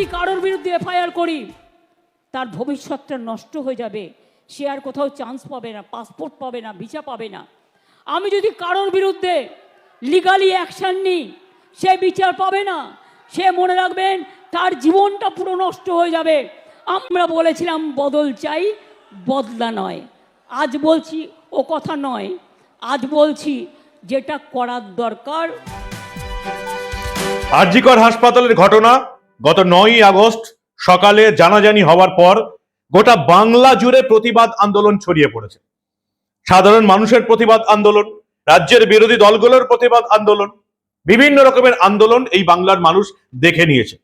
যদি কারোর বিরুদ্ধে এফআইআর করি, তার ভবিষ্যৎটা নষ্ট হয়ে যাবে। সে আর কোথাও চান্স পাবে না পাসপোর্ট পাবে না ভিসা পাবে না। আমি যদি কারোর বিরুদ্ধে লিগালি অ্যাকশান নিই, সে বিচার পাবে না। সে মনে রাখবেন, তার জীবনটা পুরো নষ্ট হয়ে যাবে। আমরা বলেছিলাম, বদল চাই, বদলা নয়। আজ বলছি, ও কথা নয়। আজ বলছি, যেটা করার দরকার। আরজিকর হাসপাতালের ঘটনা গত নয়ই আগস্ট সকালে জানাজানি হওয়ার পর গোটা বাংলা জুড়ে প্রতিবাদ আন্দোলন ছড়িয়ে পড়েছে। সাধারণ মানুষের প্রতিবাদ আন্দোলন, রাজ্যের বিরোধী দলগুলোর প্রতিবাদ আন্দোলন, বিভিন্ন রকমের আন্দোলন এই বাংলার মানুষ দেখে নিয়েছে।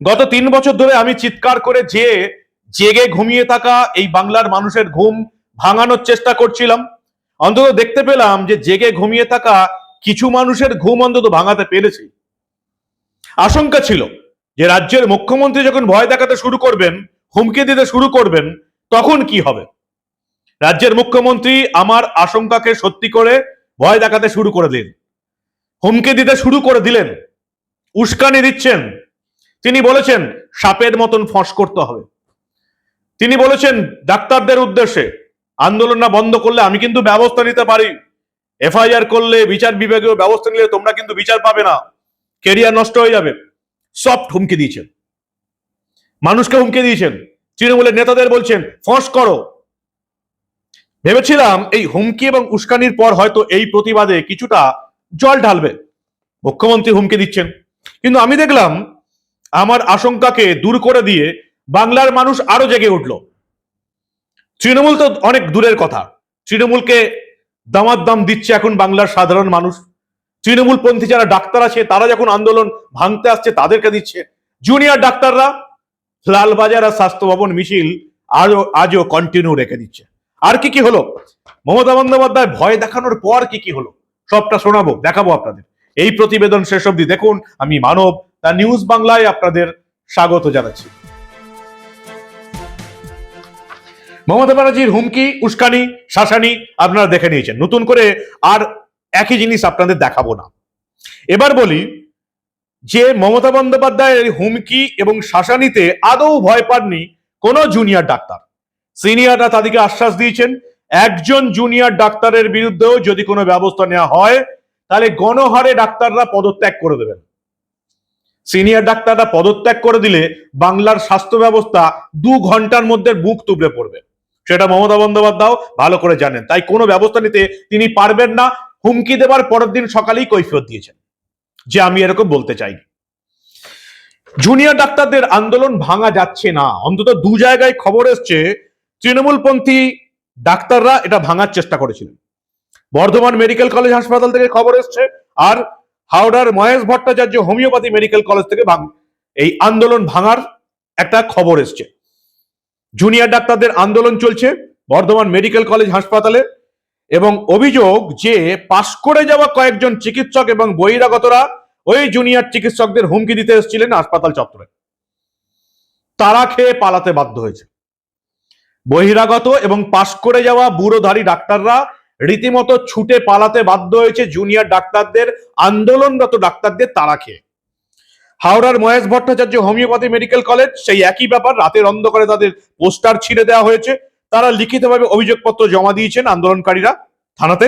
গত তিন বছর ধরে আমি চিৎকার করে যে জেগে ঘুমিয়ে থাকা এই বাংলার মানুষের ঘুম ভাঙানোর চেষ্টা করছিলাম। অন্তত দেখতে পেলাম যে জেগে ঘুমিয়ে থাকা কিছু মানুষের ঘুম অন্তত ভাঙাতে পেরেছি। আশঙ্কা ছিল যে রাজ্যের মুখ্যমন্ত্রী যখন ভয় দেখাতে শুরু করবেন, হুমকি দিতে শুরু করবেন, তখন কি হবে? রাজ্যের মুখ্যমন্ত্রী আমার আশঙ্কাকে সত্যি করে ভয় দেখাতে শুরু করে দিন হুমকি দিতে শুরু করে দিলেন। উস্কানি দিচ্ছেন। তিনি বলেছেন, সাপের মতন ফস করতে হবে। তিনি বলেছেন, ডাক্তারদের উদ্দেশ্যে, আন্দোলন না বন্ধ করলে আমি কিন্তু ব্যবস্থা নিতে পারি। এফআইআর করলে, বিচার বিভাগীয় ব্যবস্থা নিলে তোমরা কিন্তু বিচার পাবে না। কেরিয়ার নষ্ট হয়ে যাবে। সফট হুমকি দিয়েছেন। মানুষকে হুমকি দিয়েছেন। তৃণমূলের নেতাদের বলছেন, ফস করো। ভেবেছিলাম এই হুমকি এবং উস্কানির পর হয়তো এই প্রতিবাদে কিছুটা জল ঢালবে। মুখ্যমন্ত্রী হুমকি দিচ্ছেন। কিন্তু আমি দেখলাম, আমার আশঙ্কাকে দূর করে দিয়ে বাংলার মানুষ আরও জেগে উঠল। তৃণমূল তো অনেক দূরের কথা। তৃণমূলকে দামার দাম দিচ্ছে এখন বাংলার সাধারণ মানুষ। তৃণমূল পন্থী যারা ডাক্তার আছে, তারা যখন আন্দোলন ভাঙতে আসছে, তাদেরকে দিচ্ছে। জুনিয়র ডাক্তাররা লালবাজার আর স্বাস্থ্য ভবন মিছিল আরও আজও কন্টিনিউ রেখে দিচ্ছে। আর কি কি হলো? মমতা বন্দ্যোপাধ্যায় ভয় দেখানোর পর কি কি হলো? সবটা শোনাবো, দেখাবো আপনাদের। এই প্রতিবেদন শেষ অবধি দেখুন। আমি মানব তা নিউজ বাংলায় আপনাদের স্বাগত জানাচ্ছি। মমতা ব্যানার্জির হুমকি, উস্কানি, শাসানি আপনারা দেখে নিয়েছেন। নতুন করে আর একই জিনিস আপনাদের দেখাবো না। এবার বলি যে মমতা বন্দ্যোপাধ্যায়ের হুমকি এবং শাসানিতে আদৌ ভয় পাননি কোনো জুনিয়র ডাক্তার। সিনিয়ররা তাদেরকে আশ্বাস দিয়েছেন, একজন জুনিয়র ডাক্তারের বিরুদ্ধেও যদি কোনো ব্যবস্থা নেওয়া হয়, তাহলে গণহারে ডাক্তাররা পদত্যাগ করে দেবেন। সিনিয়র ডাক্তাররা পদত্যাগ করে দিলে বাংলার স্বাস্থ্য ব্যবস্থা দু ঘণ্টার মধ্যে বুক তুবড়ে পড়বে। সেটা মমতা বন্দ্যোপাধ্যায় ভালো করে জানেন, তাই কোনো ব্যবস্থা নিতে তিনি পারবেন না। হুমকি দেবার পরের দিন সকালেই কৈফিয়ত দিয়েছেন। যে আমি এরকম বলতে চাই জুনিয়র ডাক্তারদের আন্দোলন ভাঙা যাচ্ছে না। অন্তত দু জায়গায় খবর এসছে, তৃণমূলপন্থী ডাক্তাররা এটা ভাঙার চেষ্টা করেছিলেন। বর্ধমান মেডিকেল কলেজ হাসপাতাল থেকে খবর এসছে, আর হাওড়ার Mahesh Bhattacharya homeopathy medical college থেকে ভাঙ, এই আন্দোলন ভাঙার একটা খবর এসছে। জুনিয়র ডাক্তারদের আন্দোলন চলছে বর্ধমান মেডিকেল কলেজ হাসপাতালে। এবং অভিযোগ যে পাশ করে যাওয়া কয়েকজন চিকিৎসক এবং বহিরাগতরা ওই জুনিয়র চিকিৎসকদের হুমকি দিতে এসেছিলেন হাসপাতাল চত্বরে। তারা খেয়ে পালাতে বাধ্য হয়েছে। বহিরাগত এবং পাশ করে যাওয়া বুড়োধারী ডাক্তাররা রীতিমতো ছুটে পালাতে বাধ্য হয়েছে জুনিয়র ডাক্তারদের, আন্দোলনরত ডাক্তারদের তারা খেয়ে। হাওড়ার Mahesh Bhattacharya homeopathy medical college সেই একই ব্যাপার, রাতের অন্ধকারে তাদের পোস্টার ছিঁড়ে দেওয়া হয়েছে। তারা লিখিতভাবে অভিযোগপত্র জমা দিয়েছেন আন্দোলনকারীরা থানাতে।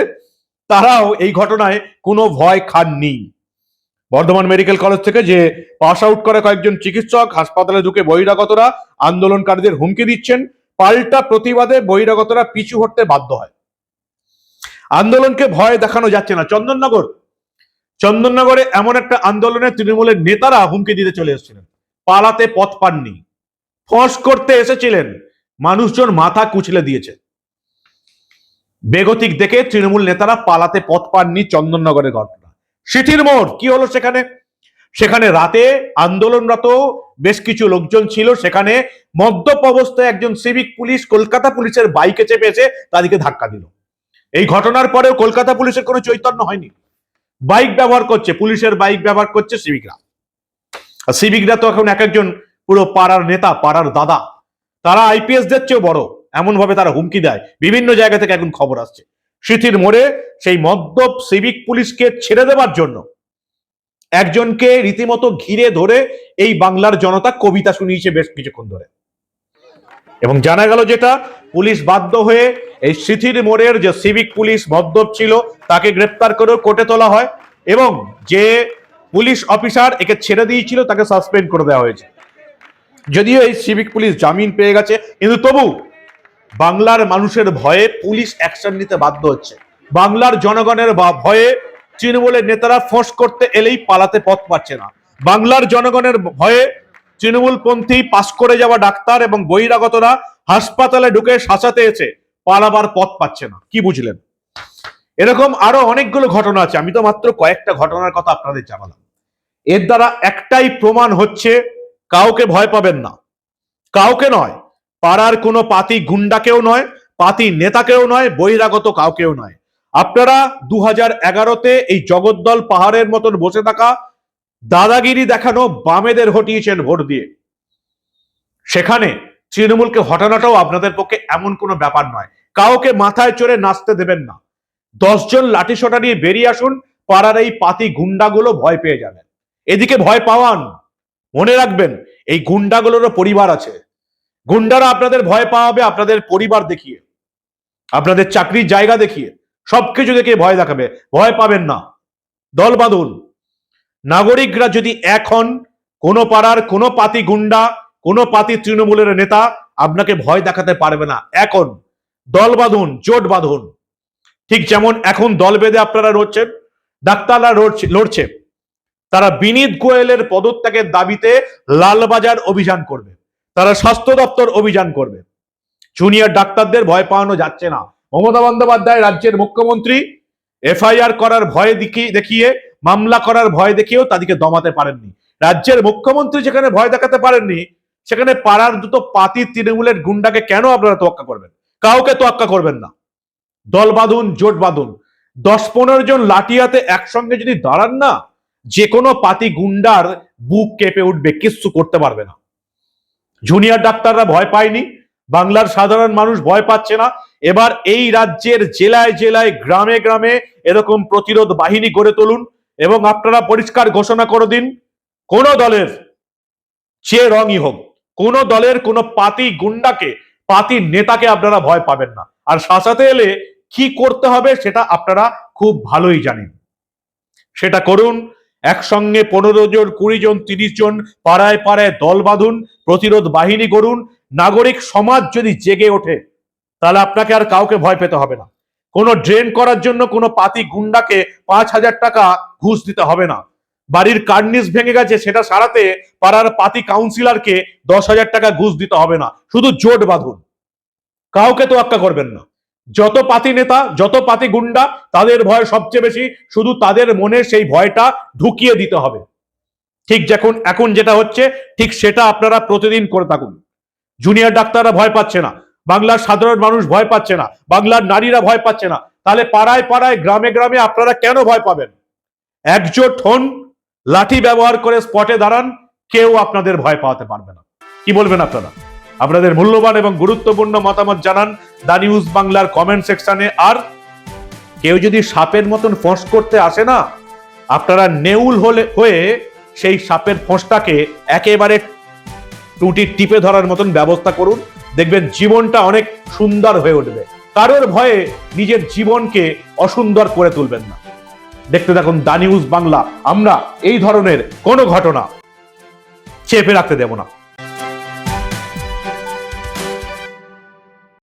তারাও এই ঘটনায় কোনো ভয় খাননি। বর্ধমান মেডিকেল কলেজ থেকে যে পাস আউট করে কয়েকজন চিকিৎসক হাসপাতালে ঢুকে বহিরাগতরা আন্দোলনকারীদের হুমকি দিচ্ছেন, পাল্টা প্রতিবাদে বহিরাগতরা পিছু হটতে বাধ্য হয়। আন্দোলনকে ভয় দেখানো যাচ্ছে না। চন্দননগর, চন্দননগরে এমন একটা আন্দোলনে তৃণমূলের নেতারা হুমকি দিতে চলে এসেছিলেন। পালাতে পথ পাননি। ফস করতে এসেছিলেন। মানুষজন মাথা কুচলে দিয়েছে। বেগতিক দেখে তৃণমূল নেতারা পালাতে পথ পাননি চন্দননগরের ঘটনা। সিটির মোড়, কি হলো সেখানে? সেখানে রাতে আন্দোলনরত বেশ কিছু লোকজন ছিল। সেখানে মদ্যপ অবস্থায় একজন সিভিক পুলিশ কলকাতা পুলিশের বাইকে চেপে এসে তাদেরকে ধাক্কা দিল। এই ঘটনার পরেও কলকাতা পুলিশের কোনো চৈতন্য হয়নি। বাইক ব্যবহার করছে, পুলিশের বাইক ব্যবহার করছে সিভিকরা। আর সিভিকরা তো এখন এক একজন পুরো পাড়ার নেতা, পাড়ার দাদা। তারা আইপিএস দের চেয়েও বড়। এমন ভাবে তারা হুমকি দেয়। বিভিন্ন জায়গা থেকে এখন খবর আসছে। সিটির মোড়ে সেই মদ্যপ সিভিক পুলিশকে ছেড়ে দেওয়ার জন্য একজনকে রীতিমতো ঘিরে ধরে এই বাংলার জনতা কবিতা শুনিয়েছে বেশ কিছুক্ষণ ধরে। এবং জানা গেল যেটা, পুলিশ বাধ্য হয়ে এই সিথির মোড়ের যে সিভিক পুলিশ মদ্যপ ছিল, তাকে গ্রেপ্তার করে কোর্টে তোলা হয় এবং যে পুলিশ অফিসার একে ছেড়ে দিয়েছিল, তাকে সাসপেন্ড করে দেওয়া হয়েছে। যদিও এই সিভিক পুলিশ জামিন পেয়ে গেছে, কিন্তু তবু বাংলার মানুষের ভয়ে পুলিশ অ্যাকশন নিতে বাধ্য হচ্ছে। বাংলার জনগণের ভয়ে তৃণমূলের নেতারা ফোঁস করতে এলেই পালাতে পথ পাচ্ছে না। বাংলার জনগণের ভয়ে তৃণমূলপন্থী পাস করে যাওয়া ডাক্তার এবং বহিরাগতরা হাসপাতালে ঢুকে শাসাতে এসে পালাবার পথ পাচ্ছে না। কি বুঝলেন? এরকম আরও অনেকগুলো ঘটনা আছে। আমি তো মাত্র কয়েকটা ঘটনার কথা আপনাদের জানালাম। এর দ্বারা একটাই প্রমাণ হচ্ছে কাউকে ভয় পাবেন না। কাউকে নয়, পাড়ার কোনো পাতি গুন্ডাকেও নয়, পাতি নেতাকেও নয়, বহিরাগত কাউকেও নয়। আপনারা দু হাজার এগারোতে এই জগদ্দল পাহাড়ের মতন বসে থাকা দাদাগিরি দেখানো বামেদের হটিয়েছেন ভোট দিয়ে। সেখানে তৃণমূলকে হটানোটাও আপনাদের পক্ষে এমন কোনো ব্যাপার নয়। কাউকে মাথায় চড়ে নাচতে দেবেন না। দশজন লাঠি সোটা নিয়ে বেরিয়ে আসুন, পাড়ার এই পাতি গুন্ডাগুলো ভয় পেয়ে যাবেন। এদিকে ভয় পাওয়ান মনে রাখবেন, এই গুন্ডাগুলোরও পরিবার আছে। গুন্ডারা আপনাদের ভয় পাওয়াবে, আপনাদের পরিবার দেখিয়ে, আপনাদের চাকরির জায়গা দেখিয়ে, সবকিছু দেখিয়ে ভয় দেখাবে। ভয় পাবেন না। দল বাঁধুন। নাগরিকরা যদি এখন কোনো পাড়ার কোনো পাতি গুন্ডা, কোনো পাতি তৃণমূলের নেতা আপনাকে ভয় দেখাতে পারবে না। এখন দল বাঁধুন, জোট বাঁধুন। ঠিক যেমন এখন দল বেঁধে আপনারা লড়ছেন, ডাক্তাররা লড়ছে লড়ছে। তারা বিনীত গোয়েলের পদত্যাগের দাবিতে লালবাজার অভিযান করবে। তারা স্বাস্থ্য দপ্তর অভিযান করবে। জুনিয়র ডাক্তারদের ভয় পাওয়ানো যাচ্ছে না। মমতা বন্দ্যোপাধ্যায় রাজ্যের মুখ্যমন্ত্রী, এফআইআর করার ভয় দেখিয়ে, মামলা করার ভয় দেখিয়েও তাদেরকে দমাতে পারেননি। রাজ্যের মুখ্যমন্ত্রী যেখানে ভয় দেখাতে পারেননি, সেখানে পাড়ার দুটো পাতি তৃণমূলের গুন্ডাকে কেন আপনারা তোয়াক্কা করবেন? কাউকে তোয়াক্কা করবেন না। দল বাঁধুন, জোট বাঁধুন। দশ পনেরো জন লাঠিয়াতে একসঙ্গে যদি দাঁড়ান না যে কোনো পাতি গুন্ডার বুক কেঁপে উঠবে, কিচ্ছু করতে পারবে না। জুনিয়র ডাক্তাররা ভয় পায়নি, বাংলার সাধারণ মানুষ ভয় পাচ্ছে না। এবার এই রাজ্যের জেলায় জেলায়, গ্রামে গ্রামে এরকম প্রতিরোধ বাহিনী গড়ে তুলুন এবং আপনারা পরিষ্কার ঘোষণা করে দিন, কোন দলের যে রঙই হোক, কোন দলের কোন পাতি গুন্ডাকে, পাতি নেতাকে আপনারা ভয় পাবেন না। আর শাসাতে এলে কি করতে হবে সেটা আপনারা খুব ভালোই জানেন। সেটা করুন একসঙ্গে পনেরো জন, কুড়ি জন, তিরিশ জন পাড়ায় পাড়ায় দল বাঁধুন, প্রতিরোধ বাহিনী করুন নাগরিক সমাজ যদি জেগে ওঠে, তাহলে আপনাকে আর কাউকে ভয় পেতে হবে না। কোনো ড্রেন করার জন্য কোনো পাতি গুন্ডাকে পাঁচ হাজার টাকা ঘুষ দিতে হবে না। বাড়ির কার্নিস ভেঙে গেছে, সেটা সারাতে পাড়ার পাতি কাউন্সিলরকে দশ হাজার টাকা ঘুষ দিতে হবে না। শুধু জোট বাঁধুন। কাউকে তো আক্কা করবেন না। যত পাতি নেতা, যত পাতি গুন্ডা, তাদের ভয় সবচেয়ে বেশি। শুধু তাদের মনে সেই ভয়টা ঢুকিয়ে দিতে হবে। ঠিক যখন, এখন যেটা হচ্ছে, ঠিক সেটা আপনারা প্রতিদিন করে থাকুন। জুনিয়র ডাক্তাররা ভয় পাচ্ছে না। বাংলার সাধারণ মানুষ ভয় পাচ্ছে না। বাংলার নারীরা ভয় পাচ্ছে না। তাহলে পাড়ায় পাড়ায়, গ্রামে গ্রামে আপনারা কেন ভয় পাবেন? একজোট হন, লাঠি ব্যবহার করে স্পটে দাঁড়ান, কেউ আপনাদের ভয় পাওয়াতে পারবে না। কি বলবেন আপনারা? আপনাদের মূল্যবান এবং গুরুত্বপূর্ণ মতামত জানান দা নিউজ বাংলার কমেন্ট সেকশনে। আর কেউ যদি সাপের মতন ফোঁস করতে আসে না, আপনারা নেউল হলে হয়ে সেই সাপের ফোঁসটাকে একেবারে টুটি টিপে ধরার মতন ব্যবস্থা করুন। দেখবেন জীবনটা অনেক সুন্দর হয়ে উঠবে। কারোর ভয়ে নিজের জীবনকে অসুন্দর করে তুলবেন না। দেখতে থাকুন দা নিউজ বাংলা। আমরা এই ধরনের কোনো ঘটনা চেপে রাখতে দেব না।